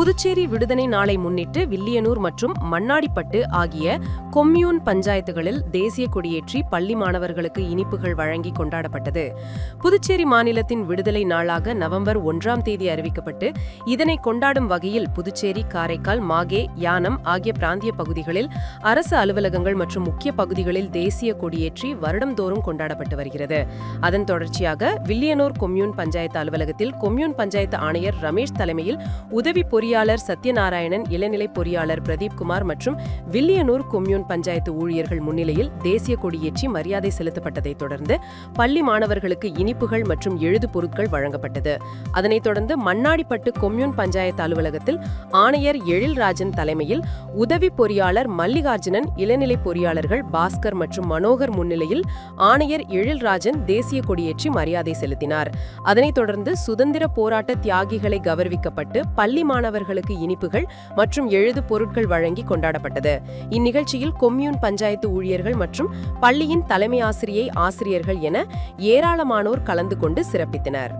புதுச்சேரி விடுதலை நாளை முன்னிட்டு வில்லியனூர் மற்றும் மண்ணாடிப்பட்டு ஆகிய கொம்யூன் பஞ்சாயத்துகளில் தேசிய கொடியேற்றி பள்ளி மாணவர்களுக்கு இனிப்புகள் வழங்கி கொண்டாடப்பட்டது. புதுச்சேரி மாநிலத்தின் விடுதலை நாளாக நவம்பர் ஒன்றாம் தேதி அறிவிக்கப்பட்டு இதனை கொண்டாடும் வகையில் புதுச்சேரி காரைக்கால் மாகே யானம் ஆகிய பிராந்திய பகுதிகளில் அரசு அலுவலகங்கள் மற்றும் முக்கிய பகுதிகளில் தேசிய கொடியேற்றி வருடம்தோறும் கொண்டாடப்பட்டு வருகிறது. அதன் தொடர்ச்சியாக வில்லியனூர் கொம்யூன் பஞ்சாயத்து அலுவலகத்தில் கொம்யூன் பஞ்சாயத்து ஆணையர் ரமேஷ் தலைமையில் உதவி பொறியாளர் சத்யநாராயணன் இளநிலை பொறியாளர் பிரதீப் குமார் மற்றும் வில்லியனூர் கொம்யூன் பஞ்சாயத்து ஊழியர்கள் முன்னிலையில் தேசிய கொடியேற்றி மரியாதை செலுத்தப்பட்டதைத் தொடர்ந்து பள்ளி மாணவர்களுக்கு இனிப்புகள் மற்றும் எழுது பொருட்கள் வழங்கப்பட்டது. அதனைத் தொடர்ந்து மண்ணாடிப்பட்டு கொம்யூன் பஞ்சாயத்து அலுவலகத்தில் ஆணையர் எழில்ராஜன் தலைமையில் உதவி பொறியாளர் மல்லிகார்ஜுனன் இளநிலை பொறியாளர்கள் பாஸ்கர் மற்றும் மனோகர் முன்னிலையில் ஆணையர் எழில்ராஜன் தேசிய கொடியேற்றி மரியாதை செலுத்தினார். அதனைத் தொடர்ந்து சுதந்திர போராட்ட தியாகிகளை கௌரவிக்கப்பட்டு பள்ளி மாணவர் மாணவர்களுக்கு இனிப்புகள் மற்றும் எழுது பொருட்கள் வழங்கி கொண்டாடப்பட்டது. இந்நிகழ்ச்சியில் கொம்யூன் பஞ்சாயத்து ஊழியர்கள் மற்றும் பள்ளியின் தலைமை ஆசிரியை ஆசிரியர்கள் என ஏராளமானோர் கலந்து கொண்டு சிறப்பித்தனர்.